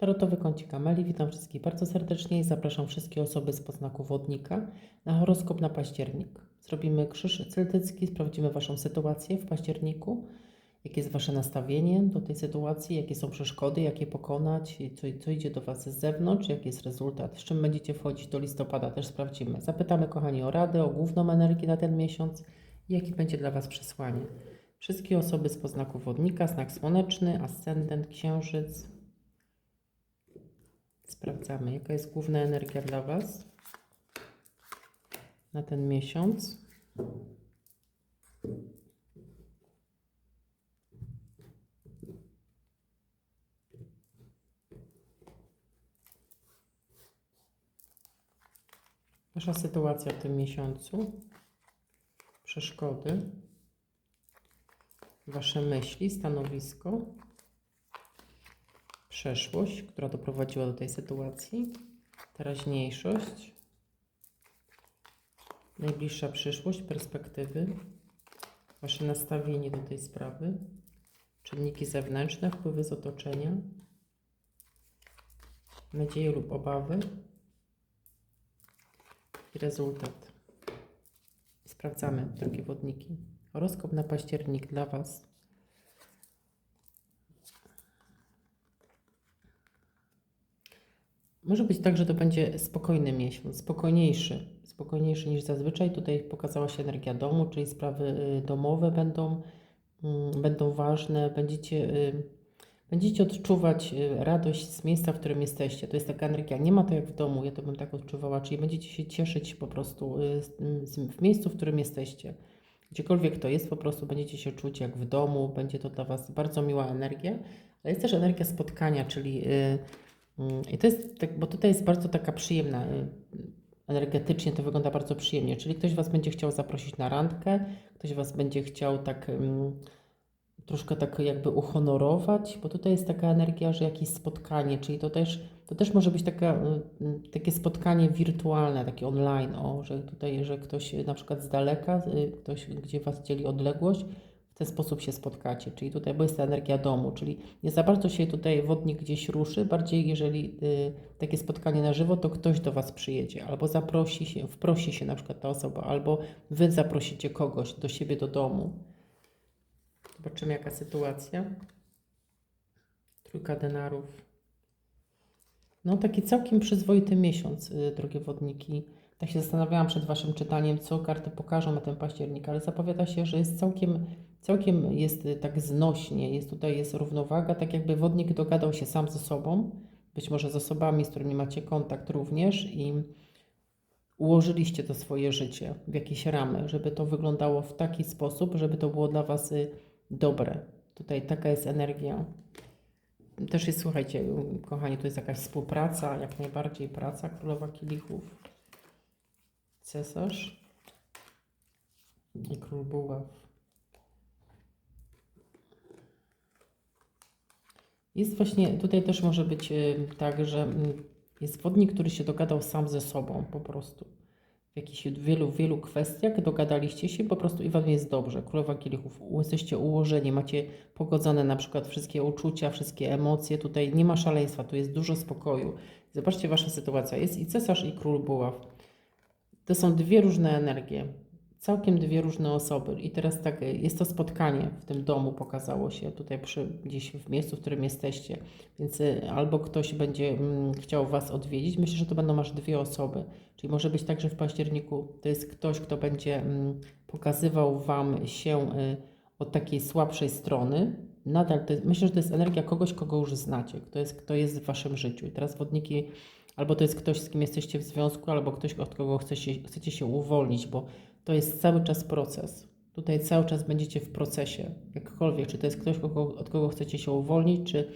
Tarotowy kącik Ameli. Witam wszystkich bardzo serdecznie i zapraszam wszystkie osoby z poznaku wodnika na horoskop na październik. Zrobimy krzyż celtycki, sprawdzimy Waszą sytuację w październiku, jakie jest Wasze nastawienie do tej sytuacji, jakie są przeszkody, jak je pokonać, co, co idzie do Was z zewnątrz, jaki jest rezultat, z czym będziecie wchodzić do listopada, też sprawdzimy. Zapytamy, kochani, o radę, o główną energię na ten miesiąc. I jakie będzie dla Was przesłanie. Wszystkie osoby z poznaku wodnika, znak słoneczny, ascendent, księżyc, Sprawdzamy, jaka jest główna energia dla Was na ten miesiąc. Wasza sytuacja w tym miesiącu, przeszkody, Wasze myśli, stanowisko przeszłość, która doprowadziła do tej sytuacji, teraźniejszość, najbliższa przyszłość, perspektywy, Wasze nastawienie do tej sprawy, czynniki zewnętrzne, wpływy z otoczenia, nadzieje lub obawy i rezultat. Sprawdzamy, drogie wodniki. Horoskop na październik dla Was. Może być tak, że to będzie spokojny miesiąc, spokojniejszy, spokojniejszy niż zazwyczaj. Tutaj pokazała się energia domu, czyli sprawy y, domowe będą, mm, będą ważne. Będziecie, y, będziecie odczuwać y, radość z miejsca, w którym jesteście. To jest taka energia, nie ma to jak w domu, ja to bym tak odczuwała, czyli będziecie się cieszyć po prostu w miejscu, w którym jesteście. Gdziekolwiek to jest, po prostu będziecie się czuć jak w domu, będzie to dla Was bardzo miła energia, ale jest też energia spotkania, czyli y, Mm, I to jest, tak, bo tutaj jest bardzo taka przyjemna, y, energetycznie to wygląda bardzo przyjemnie, czyli ktoś Was będzie chciał zaprosić na randkę, ktoś Was będzie chciał tak mm, troszkę tak jakby uhonorować, bo tutaj jest taka energia, że jakieś spotkanie, czyli to też, to też może być taka, y, y, takie spotkanie wirtualne, takie online, o, że tutaj, że ktoś na przykład z daleka, ktoś, gdzie Was dzieli odległość, ten sposób się spotkacie, czyli tutaj, bo jest ta energia domu, czyli nie za bardzo się tutaj wodnik gdzieś ruszy, bardziej jeżeli y, takie spotkanie na żywo, to ktoś do Was przyjedzie, albo zaprosi się, wprosi się na przykład ta osoba, albo Wy zaprosicie kogoś do siebie do domu. Zobaczymy jaka sytuacja. Trójka denarów. No taki całkiem przyzwoity miesiąc, y, drogie wodniki. Tak się zastanawiałam przed Waszym czytaniem, co karty pokażą na ten październik, ale zapowiada się, że jest całkiem, całkiem jest y, tak znośnie, jest tutaj jest równowaga, tak jakby wodnik dogadał się sam ze sobą, być może z osobami, z którymi macie kontakt również i ułożyliście to swoje życie w jakieś ramy, żeby to wyglądało w taki sposób, żeby to było dla Was y, dobre. Tutaj taka jest energia. Też jest, słuchajcie, kochani, tu jest jakaś współpraca, jak najbardziej praca Królowa Kielichów, Cesarz i Król Buław. Jest właśnie, tutaj też może być y, tak, że mm, jest wodnik, który się dogadał sam ze sobą po prostu. W jakichś wielu, wielu kwestiach dogadaliście się po prostu i wam jest dobrze. Królowa Kielichów, jesteście ułożeni, macie pogodzone na przykład wszystkie uczucia, wszystkie emocje. Tutaj nie ma szaleństwa, tu jest dużo spokoju. Zobaczcie, wasza sytuacja. Jest i cesarz, i król buław. To są dwie różne energie, całkiem dwie różne osoby. I teraz tak, jest to spotkanie w tym domu, pokazało się tutaj przy, gdzieś w miejscu, w którym jesteście. Więc y, albo ktoś będzie mm, chciał Was odwiedzić, myślę, że to będą aż dwie osoby. Czyli może być tak, że w październiku to jest ktoś, kto będzie mm, pokazywał Wam się y, od takiej słabszej strony. Nadal jest, myślę, że to jest energia kogoś, kogo już znacie, kto jest, kto jest w Waszym życiu. I teraz wodniki Albo to jest ktoś, z kim jesteście w związku, albo ktoś, od kogo chcecie, chcecie się uwolnić, bo to jest cały czas proces. Tutaj cały czas będziecie w procesie, jakkolwiek, czy to jest ktoś, kogo, od kogo chcecie się uwolnić, czy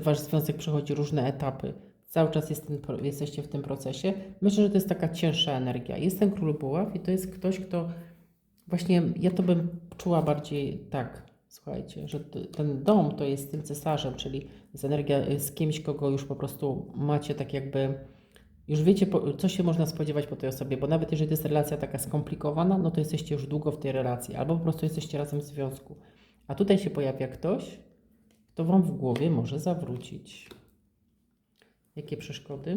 wasz związek przechodzi różne etapy. Cały czas jest ten, jesteście w tym procesie. Myślę, że to jest taka cięższa energia. Jest ten król buław i to jest ktoś, kto właśnie, ja to bym czuła bardziej tak, słuchajcie, że ten dom to jest tym cesarzem, czyli jest energia z kimś, kogo już po prostu macie tak jakby, już wiecie, co się można spodziewać po tej osobie, bo nawet jeżeli to jest relacja taka skomplikowana, no to jesteście już długo w tej relacji, albo po prostu jesteście razem w związku. A tutaj się pojawia ktoś, kto Wam w głowie może zawrócić. Jakie przeszkody?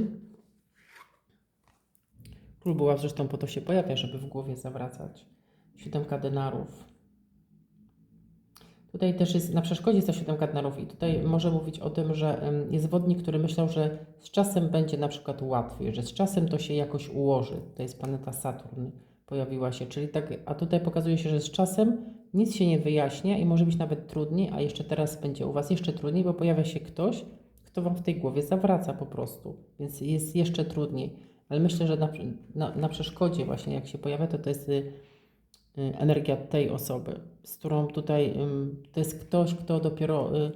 Król buław zresztą po to się pojawia, żeby w głowie zawracać. Siódemka denarów. Tutaj też jest na przeszkodzie siódemka denarów i tutaj może mówić o tym, że jest wodnik, który myślał, że z czasem będzie na przykład łatwiej, że z czasem to się jakoś ułoży. To jest planeta Saturn pojawiła się, czyli tak, a tutaj pokazuje się, że z czasem nic się nie wyjaśnia i może być nawet trudniej, a jeszcze teraz będzie u Was jeszcze trudniej, bo pojawia się ktoś, kto Wam w tej głowie zawraca po prostu, więc jest jeszcze trudniej. Ale myślę, że na, na, na przeszkodzie właśnie jak się pojawia, to to jest y, energia tej osoby, z którą tutaj to jest ktoś, kto dopiero y,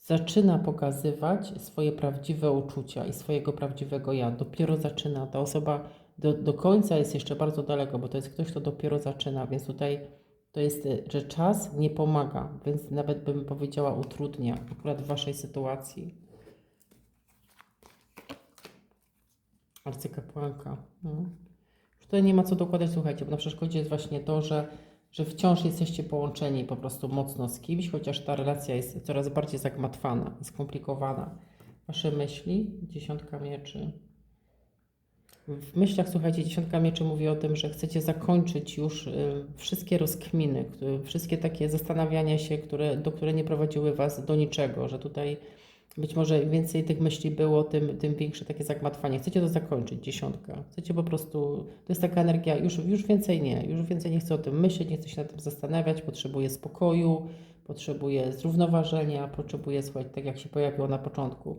zaczyna pokazywać swoje prawdziwe uczucia i swojego prawdziwego ja. Dopiero zaczyna. Ta osoba do, do końca jest jeszcze bardzo daleko, bo to jest ktoś, kto dopiero zaczyna, więc tutaj to jest, y, że czas nie pomaga, więc nawet bym powiedziała utrudnia akurat w Waszej sytuacji. Arcykapłanka. No. Tutaj nie ma co dokładać, słuchajcie, bo na przeszkodzie jest właśnie to, że, że wciąż jesteście połączeni po prostu mocno z kimś, chociaż ta relacja jest coraz bardziej zagmatwana i skomplikowana. Wasze myśli? Dziesiątka mieczy. W myślach, słuchajcie, dziesiątka mieczy mówi o tym, że chcecie zakończyć już y, wszystkie rozkminy, wszystkie takie zastanawiania się, które, do które nie prowadziły Was do niczego, że tutaj być może im więcej tych myśli było, tym, tym większe takie zagmatwanie. Chcecie to zakończyć, dziesiątka. Chcecie po prostu, to jest taka energia, już, już więcej nie, już więcej nie chcę o tym myśleć, nie chcę się nad tym zastanawiać, potrzebuję spokoju, potrzebuję zrównoważenia, potrzebuję, słuchać, tak jak się pojawiło na początku.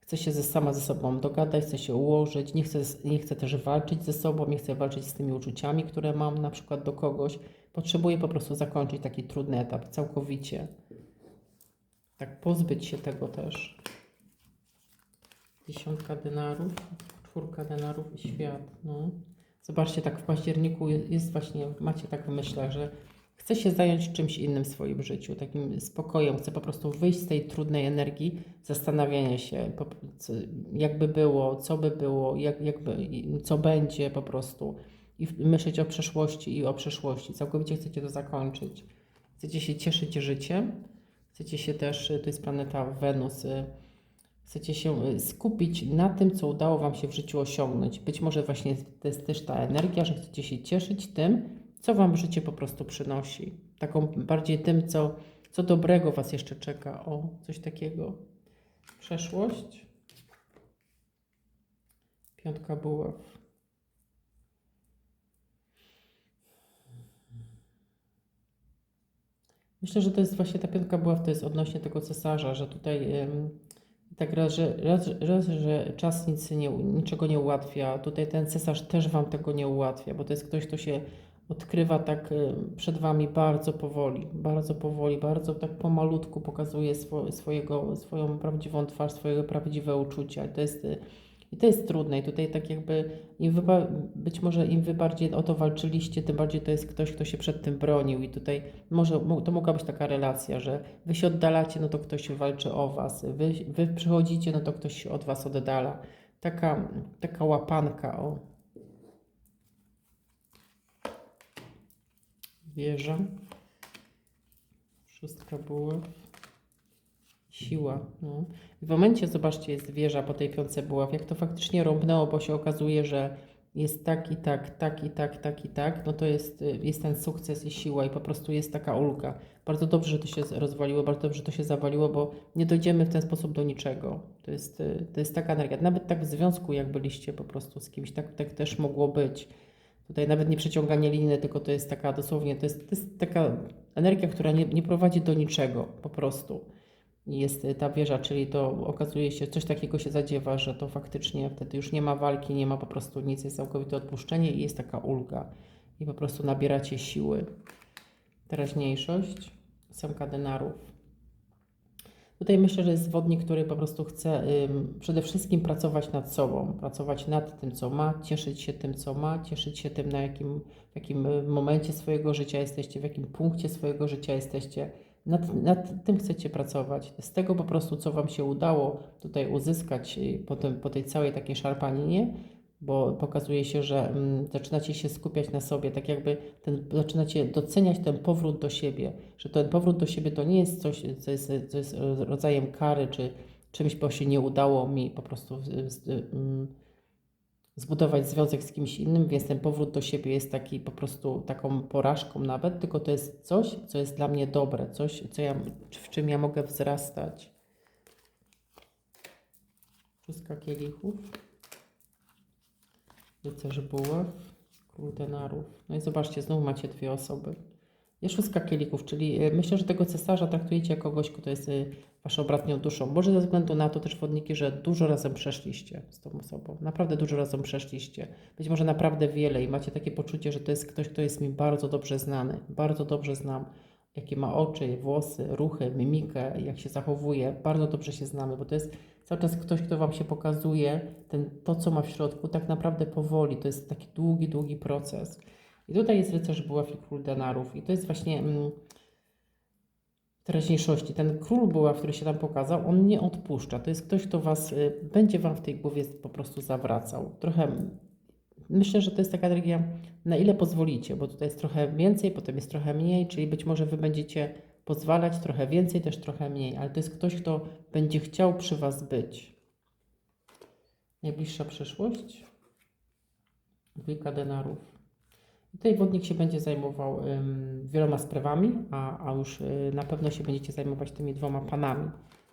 Chcę się ze, sama ze sobą dogadać, chcę się ułożyć, nie chcę, nie chcę też walczyć ze sobą, nie chcę walczyć z tymi uczuciami, które mam na przykład do kogoś. Potrzebuję po prostu zakończyć taki trudny etap całkowicie. Tak pozbyć się tego też. Dziesiątka denarów, czwórka denarów i świat. No. Zobaczcie, tak w październiku jest, właśnie, macie tak w myślach, że chcę się zająć czymś innym w swoim życiu, takim spokojem. Chcę po prostu wyjść z tej trudnej energii zastanawiania się, jakby było, co by było, jak, jakby, co będzie po prostu. I myśleć o przeszłości i o przeszłości. Całkowicie chcecie to zakończyć. Chcecie się cieszyć życiem. Chcecie się też, y, to jest planeta Wenus, y, chcecie się y, skupić na tym, co udało Wam się w życiu osiągnąć. Być może właśnie to jest też ta energia, że chcecie się cieszyć tym, co Wam życie po prostu przynosi. Taką bardziej tym, co, co dobrego Was jeszcze czeka. O, coś takiego. Przeszłość. Piątka buław. Myślę, że to jest właśnie ta piątka buław, to jest odnośnie tego cesarza, że tutaj tak raz, że, raz, raz, że czas nic nie, niczego nie ułatwia, tutaj ten cesarz też Wam tego nie ułatwia, bo to jest ktoś, kto się odkrywa tak przed Wami bardzo powoli, bardzo powoli, bardzo tak pomalutku pokazuje swo, swojego, swoją prawdziwą twarz, swoje prawdziwe uczucia. To jest, i to jest trudne i tutaj tak jakby im być może im Wy bardziej o to walczyliście, tym bardziej to jest ktoś, kto się przed tym bronił i tutaj może mo- to mogła być taka relacja, że Wy się oddalacie, no to ktoś walczy o Was, Wy, wy przychodzicie, no to ktoś się od Was oddala. Taka, taka łapanka, o. Wieża. Szóstka buław. Siła. No. W momencie, zobaczcie, jest wieża po tej piątce buław. Jak to faktycznie rąbnęło, bo się okazuje, że jest tak i tak, tak i tak, tak i tak, no to jest, jest ten sukces i siła i po prostu jest taka ulga. Bardzo dobrze, że to się rozwaliło, bardzo dobrze, że to się zawaliło, bo nie dojdziemy w ten sposób do niczego. To jest, to jest taka energia. Nawet tak w związku, jak byliście po prostu z kimś, tak, tak też mogło być. Tutaj nawet nie przeciąganie liny, tylko to jest taka dosłownie, to jest, to jest taka energia, która nie, nie prowadzi do niczego po prostu. Jest ta wieża, czyli to okazuje się, coś takiego się zadziewa, że to faktycznie wtedy już nie ma walki, nie ma po prostu nic, jest całkowite odpuszczenie i jest taka ulga. I po prostu nabieracie siły. Teraźniejszość, semka denarów. Tutaj myślę, że jest wodnik, który po prostu chce ym, przede wszystkim pracować nad sobą, pracować nad tym, co ma, cieszyć się tym, co ma, cieszyć się tym, na jakim, jakim y, momencie swojego życia jesteście, w jakim punkcie swojego życia jesteście. Nad, nad tym chcecie pracować. Z tego po prostu, co Wam się udało tutaj uzyskać y, po, tym, po tej całej takiej szarpaninie, bo pokazuje się, że mm, zaczynacie się skupiać na sobie, tak jakby ten, zaczynacie doceniać ten powrót do siebie, że ten powrót do siebie to nie jest coś, co jest, co jest rodzajem kary, czy, czymś, bo się nie udało mi po prostu ym, zbudować związek z kimś innym, więc ten powrót do siebie jest taki po prostu taką porażką nawet, tylko to jest coś, co jest dla mnie dobre, coś, co ja, w czym ja mogę wzrastać. Szóstka kielichów. Rycerz buław. Król denarów. No i zobaczcie, znowu macie dwie osoby. Szóstka kielichów, czyli y, myślę, że tego cesarza traktujecie jako kogoś, kto jest y, waszą bratnią duszą. Może ze względu na to też wodniki, że dużo razem przeszliście z tą osobą. Naprawdę dużo razem przeszliście. Być może naprawdę wiele i macie takie poczucie, że to jest ktoś, kto jest mi bardzo dobrze znany. Bardzo dobrze znam, jakie ma oczy, włosy, ruchy, mimikę, jak się zachowuje. Bardzo dobrze się znamy, bo to jest cały czas ktoś, kto wam się pokazuje, ten, to co ma w środku, tak naprawdę powoli. To jest taki długi, długi proces. I tutaj jest rycerz buław i król denarów. I to jest właśnie mm, teraźniejszości. Ten król buław, który się tam pokazał, on nie odpuszcza. To jest ktoś, kto was y, będzie wam w tej głowie po prostu zawracał. Trochę myślę, że to jest taka energia, na ile pozwolicie, bo tutaj jest trochę więcej, potem jest trochę mniej, czyli być może wy będziecie pozwalać trochę więcej, też trochę mniej, ale to jest ktoś, kto będzie chciał przy was być. Najbliższa przyszłość. Dwójka denarów. Tutaj wodnik się będzie zajmował wieloma sprawami, a, a już y, na pewno się będziecie zajmować tymi dwoma panami.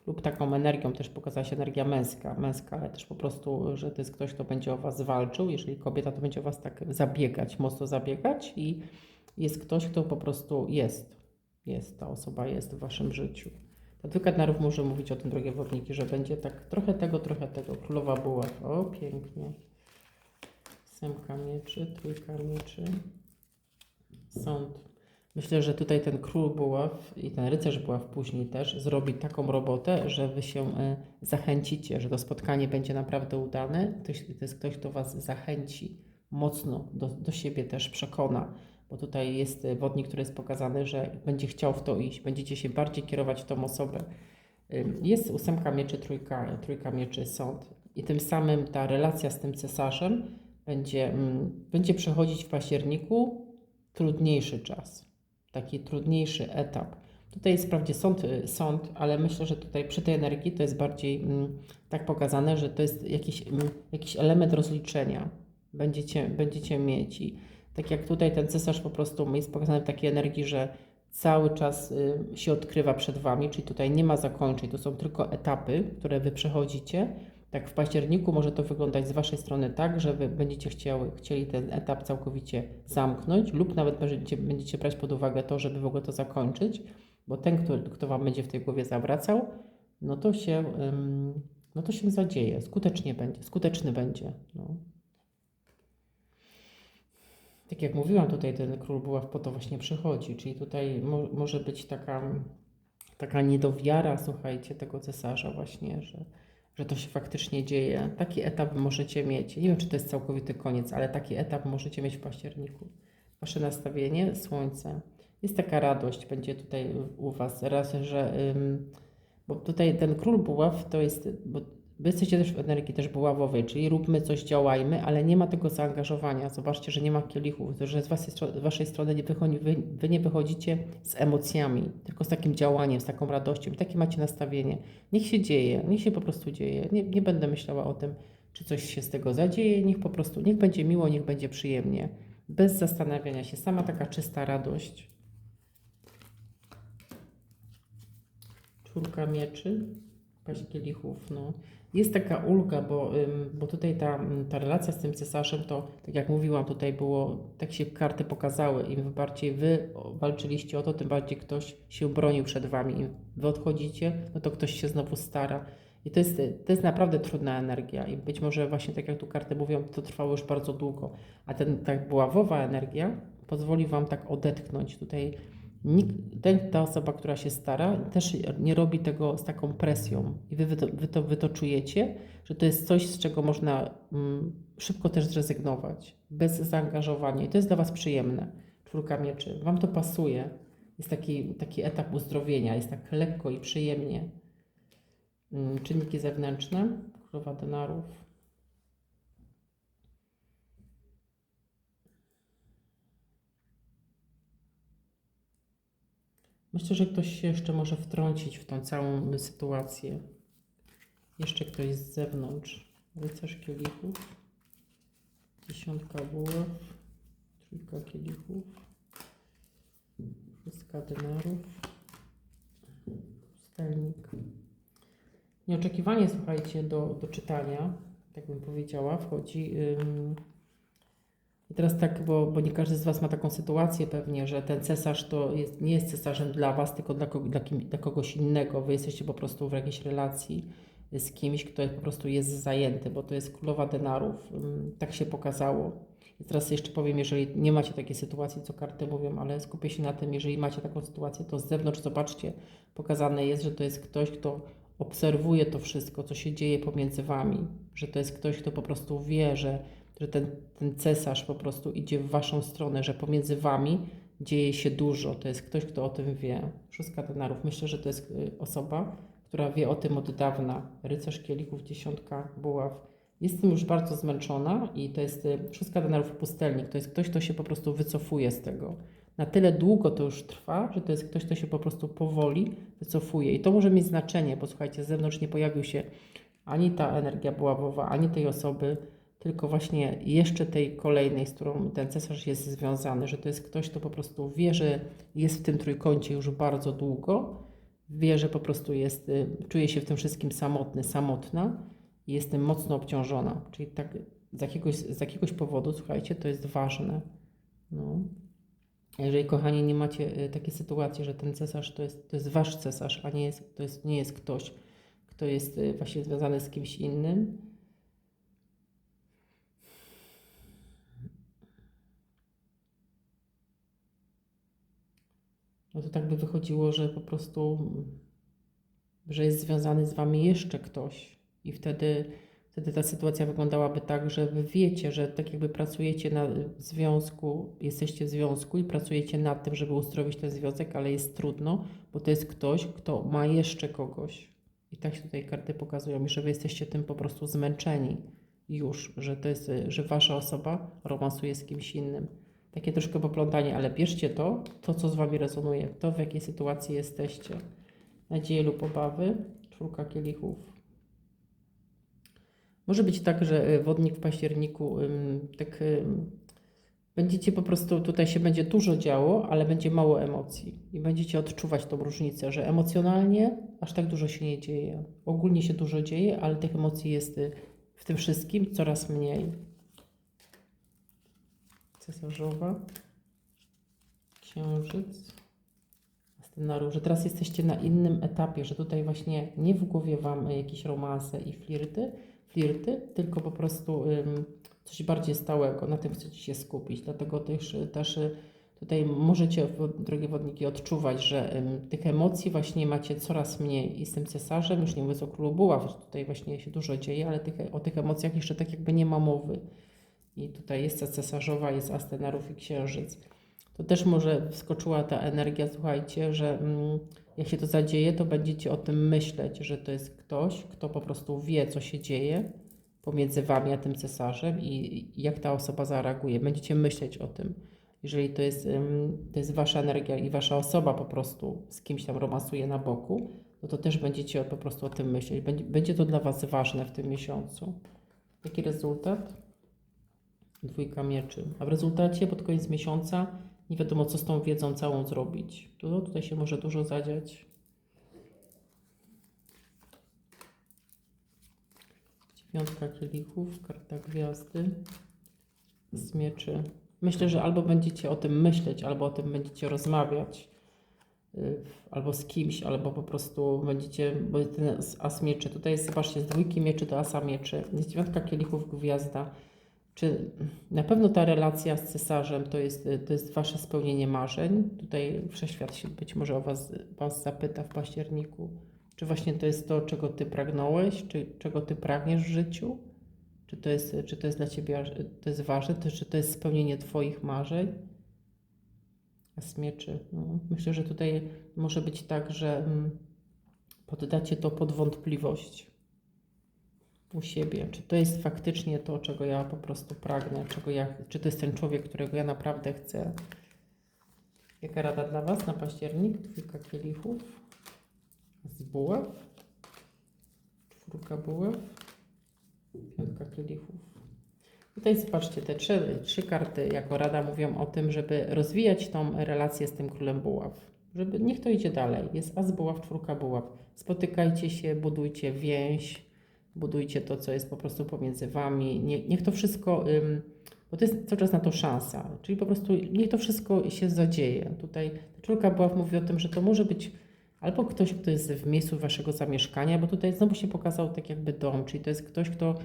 Lub taką energią też pokazała się energia męska, męska, ale też po prostu, że to jest ktoś, kto będzie o Was walczył. Jeżeli kobieta, to będzie o Was tak zabiegać, mocno zabiegać i jest ktoś, kto po prostu jest. Jest, ta osoba jest w Waszym życiu. Ta dwójka denarów może mówić o tym, drogie wodniki, że będzie tak trochę tego, trochę tego. Królowa buław. O, pięknie. Ósemka mieczy, trójka mieczy, sąd. Myślę, że tutaj ten król buław i ten rycerz buław później też zrobi taką robotę, że wy się e, zachęcicie, że to spotkanie będzie naprawdę udane. To jest, to jest ktoś, kto was zachęci mocno, do, do siebie też przekona, bo tutaj jest wodnik, który jest pokazany, że będzie chciał w to iść, będziecie się bardziej kierować w tą osobę. Jest ósemka mieczy, trójka, trójka mieczy, sąd i tym samym ta relacja z tym cesarzem będzie, mm, będzie przechodzić w październiku trudniejszy czas, taki trudniejszy etap. Tutaj jest wprawdzie sąd, y, sąd, ale myślę, że tutaj przy tej energii to jest bardziej mm, tak pokazane, że to jest jakiś, mm, jakiś element rozliczenia. Będziecie, będziecie mieć i tak jak tutaj ten cesarz po prostu jest pokazany w takiej energii, że cały czas y, się odkrywa przed Wami, czyli tutaj nie ma zakończeń, to są tylko etapy, które Wy przechodzicie, tak w październiku może to wyglądać z Waszej strony tak, że Wy będziecie chciały, chcieli ten etap całkowicie zamknąć lub nawet będziecie, będziecie brać pod uwagę to, żeby w ogóle to zakończyć, bo ten, kto, kto Wam będzie w tej głowie zawracał, no to się, ym, no to się zadzieje, skutecznie będzie, skuteczny będzie. No. Tak jak mówiłam, tutaj ten król buław po to właśnie przychodzi, czyli tutaj mo może być taka, taka niedowiara, słuchajcie, tego cesarza właśnie, że że to się faktycznie dzieje. Taki etap możecie mieć. Nie wiem, czy to jest całkowity koniec, ale taki etap możecie mieć w październiku. Wasze nastawienie, słońce. Jest taka radość, będzie tutaj u Was. Raz, że. Ym, bo tutaj ten król buław to jest. Bo Wy jesteście też w energii też buławowej, czyli róbmy coś, działajmy, ale nie ma tego zaangażowania. Zobaczcie, że nie ma kielichów, że z waszej, z waszej strony nie wychodzi, wy, wy nie wychodzicie z emocjami, tylko z takim działaniem, z taką radością. Takie macie nastawienie. Niech się dzieje, niech się po prostu dzieje. Nie, nie będę myślała o tym, czy coś się z tego zadzieje. Niech po prostu, niech będzie miło, niech będzie przyjemnie. Bez zastanawiania się. Sama taka czysta radość. Czwórka mieczy, paść kielichów, no jest taka ulga, bo, bo tutaj ta, ta relacja z tym cesarzem, to tak jak mówiłam, tutaj było, tak się karty pokazały, im bardziej wy walczyliście o to, tym bardziej ktoś się bronił przed wami. Im wy odchodzicie, no to ktoś się znowu stara. I to jest, to jest naprawdę trudna energia i być może właśnie tak jak tu karty mówią, to trwało już bardzo długo. A ten, ta buławowa energia pozwoli wam tak odetchnąć tutaj Nikt, ten, ta osoba, która się stara, też nie robi tego z taką presją. I wy, wy, to, wy, to, wy to czujecie, że to jest coś, z czego można mm, szybko też zrezygnować, bez zaangażowania. I to jest dla Was przyjemne. Czwórka mieczy. Wam to pasuje. Jest taki, taki etap uzdrowienia, jest tak lekko i przyjemnie. Mm, czynniki zewnętrzne, królowa denarów. Myślę, że ktoś się jeszcze może wtrącić w tą całą sytuację. Jeszcze ktoś z zewnątrz. Rycerz kielichów. Dziesiątka buław. Trójka kielichów. Szóstka denarów. Pustelnik. Nieoczekiwanie, słuchajcie, do, do czytania, tak bym powiedziała, wchodzi. I teraz tak, bo, bo nie każdy z Was ma taką sytuację pewnie, że ten cesarz to jest, nie jest cesarzem dla Was, tylko dla, dla, kim, dla kogoś innego. Wy jesteście po prostu w jakiejś relacji z kimś, kto po prostu jest zajęty, bo to jest królowa denarów. Ym, Tak się pokazało. I teraz jeszcze powiem, jeżeli nie macie takiej sytuacji, co karty mówią, ale skupię się na tym, jeżeli macie taką sytuację, to z zewnątrz zobaczcie, pokazane jest, że to jest ktoś, kto obserwuje to wszystko, co się dzieje pomiędzy Wami, że to jest ktoś, kto po prostu wie, że że ten, ten cesarz po prostu idzie w waszą stronę, że pomiędzy wami dzieje się dużo. To jest ktoś, kto o tym wie. Szóstka denarów. Myślę, że to jest y, osoba, która wie o tym od dawna. Rycerz kielichów, dziesiątka buław. Jestem już bardzo zmęczona i to jest y, szóstka denarów pustelnik. To jest ktoś, kto się po prostu wycofuje z tego. Na tyle długo to już trwa, że to jest ktoś, kto się po prostu powoli wycofuje. I to może mieć znaczenie, bo słuchajcie, z zewnątrz nie pojawił się ani ta energia buławowa, ani tej osoby, tylko właśnie jeszcze tej kolejnej, z którą ten cesarz jest związany, że to jest ktoś, kto po prostu wie, że jest w tym trójkącie już bardzo długo, wie, że po prostu jest, y, czuje się w tym wszystkim samotny, samotna i jest tym mocno obciążona. Czyli tak z jakiegoś, z jakiegoś powodu, słuchajcie, to jest ważne. No. Jeżeli, kochani, nie macie y, takiej sytuacji, że ten cesarz to jest, to jest wasz cesarz, a nie jest, to jest, nie jest ktoś, kto jest y, właśnie związany z kimś innym, no to tak by wychodziło, że po prostu, że jest związany z wami jeszcze ktoś i wtedy, wtedy ta sytuacja wyglądałaby tak, że wy wiecie, że tak jakby pracujecie na związku, jesteście w związku i pracujecie nad tym, żeby uzdrowić ten związek, ale jest trudno, bo to jest ktoś, kto ma jeszcze kogoś. I tak się tutaj karty pokazują, że wy jesteście tym po prostu zmęczeni już, że to jest, że wasza osoba romansuje z kimś innym takie troszkę poplątanie, ale bierzcie to, to co z Wami rezonuje, to w jakiej sytuacji jesteście. Nadzieje lub obawy, czwórka kielichów. Może być tak, że y, wodnik w październiku tak będziecie po prostu, tutaj się będzie dużo działo, ale będzie mało emocji i będziecie odczuwać tą różnicę, że emocjonalnie aż tak dużo się nie dzieje. Ogólnie się dużo dzieje, ale tych emocji jest y, w tym wszystkim coraz mniej cesarzowa, księżyc, scenariusz, że teraz jesteście na innym etapie, że tutaj właśnie nie w głowie Wam jakieś romanse i flirty, flirty tylko po prostu ym, coś bardziej stałego, na tym chcecie się skupić, dlatego też, też tutaj możecie, drogie wodniki, odczuwać, że ym, tych emocji właśnie macie coraz mniej. I z tym cesarzem, już nie mówiąc o królu buław, tutaj właśnie się dużo dzieje, ale tych, o tych emocjach jeszcze tak jakby nie ma mowy. I tutaj jest ta cesarzowa, jest astenarów i księżyc. To też może wskoczyła ta energia, słuchajcie, że mm, jak się to zadzieje, to będziecie o tym myśleć, że to jest ktoś, kto po prostu wie, co się dzieje pomiędzy wami a tym cesarzem i, jak ta osoba zareaguje. Będziecie myśleć o tym. Jeżeli to jest, to jest wasza energia i wasza osoba po prostu z kimś tam romansuje na boku, no to też będziecie po prostu o tym myśleć. Będzie to dla was ważne w tym miesiącu. Jaki rezultat? Dwójka mieczy. A w rezultacie pod koniec miesiąca nie wiadomo, co z tą wiedzą całą zrobić. Tu, tutaj się może dużo zadziać. Dziewiątka kielichów, karta gwiazdy, z mieczy. Myślę, że albo będziecie o tym myśleć, albo o tym będziecie rozmawiać, y, albo z kimś, albo po prostu będziecie, bo ten as mieczy, tutaj jest, zobaczcie, z dwójki mieczy do asa mieczy, jest dziewiątka kielichów, gwiazda, czy na pewno ta relacja z cesarzem to jest, to jest Wasze spełnienie marzeń? Tutaj wszechświat się być może o was, was zapyta w październiku. Czy właśnie to jest to, czego Ty pragnąłeś? Czy czego Ty pragniesz w życiu? Czy to jest, czy to jest dla Ciebie to jest ważne? To, czy to jest spełnienie Twoich marzeń? A smieczy. No, myślę, że tutaj może być tak, że mm, poddacie to pod wątpliwość u siebie, czy to jest faktycznie to, czego ja po prostu pragnę, czego ja, czy to jest ten człowiek, którego ja naprawdę chcę. Jaka rada dla Was na październik? Dwójka kielichów z buław, czwórka buław, piątka kielichów. Tutaj zobaczcie, te trzy, trzy karty jako rada mówią o tym, żeby rozwijać tą relację z tym królem buław. Żeby, niech to idzie dalej. Jest as buław, czwórka buław. Spotykajcie się, budujcie więź, budujcie to, co jest po prostu pomiędzy wami. Nie, niech to wszystko, bo to jest cały czas na to szansa, czyli po prostu niech to wszystko się zadzieje. Tutaj ta czwórka buław mówi o tym, że to może być albo ktoś, kto jest w miejscu waszego zamieszkania, bo tutaj znowu się pokazał tak jakby dom, czyli to jest ktoś, kto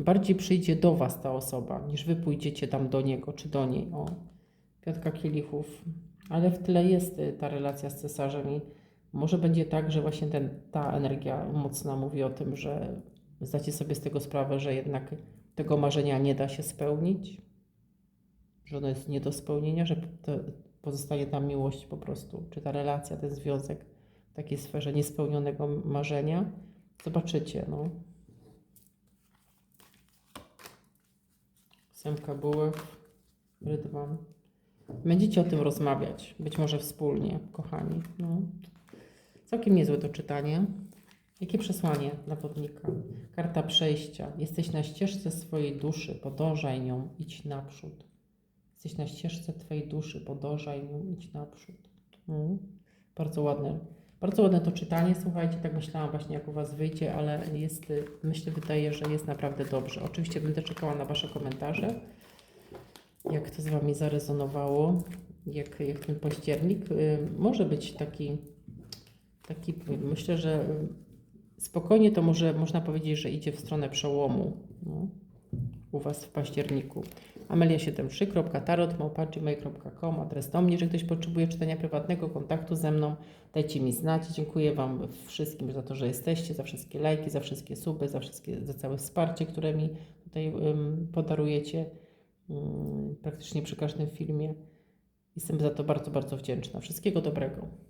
bardziej przyjdzie do was ta osoba, niż wy pójdziecie tam do niego czy do niej. O, piątka kielichów. Ale w tle jest y, ta relacja z cesarzem i może będzie tak, że właśnie ten, ta energia mocna mówi o tym, że zdacie sobie z tego sprawę, że jednak tego marzenia nie da się spełnić, że ono jest nie do spełnienia, że pozostanie ta miłość po prostu, czy ta relacja, ten związek w takiej sferze niespełnionego marzenia. Zobaczycie, no. Semka bułek, rydwan. Będziecie o tym rozmawiać, być może wspólnie, kochani. No. Całkiem niezłe to czytanie. Jakie przesłanie dla wodnika? Karta przejścia. Jesteś na ścieżce swojej duszy, podążaj nią, idź naprzód. Jesteś na ścieżce Twojej duszy, podążaj nią, idź naprzód. Mm. Bardzo ładne. Bardzo ładne to czytanie, słuchajcie, tak myślałam właśnie jak u Was wyjdzie, ale jest, myślę, wydaje, że jest naprawdę dobrze. Oczywiście będę czekała na Wasze komentarze, jak to z Wami zarezonowało, jak, jak ten październik. Y, Może być taki, taki, myślę, że spokojnie to może można powiedzieć, że idzie w stronę przełomu no, u Was w październiku. amelia73.tarot.gmail.com Adres do mnie, jeżeli ktoś potrzebuje czytania prywatnego, kontaktu ze mną, dajcie mi znać. Dziękuję Wam wszystkim za to, że jesteście, za wszystkie lajki, za wszystkie suby, za, wszystkie, za całe wsparcie, które mi tutaj ym, podarujecie ym, praktycznie przy każdym filmie. Jestem za to bardzo, bardzo wdzięczna. Wszystkiego dobrego.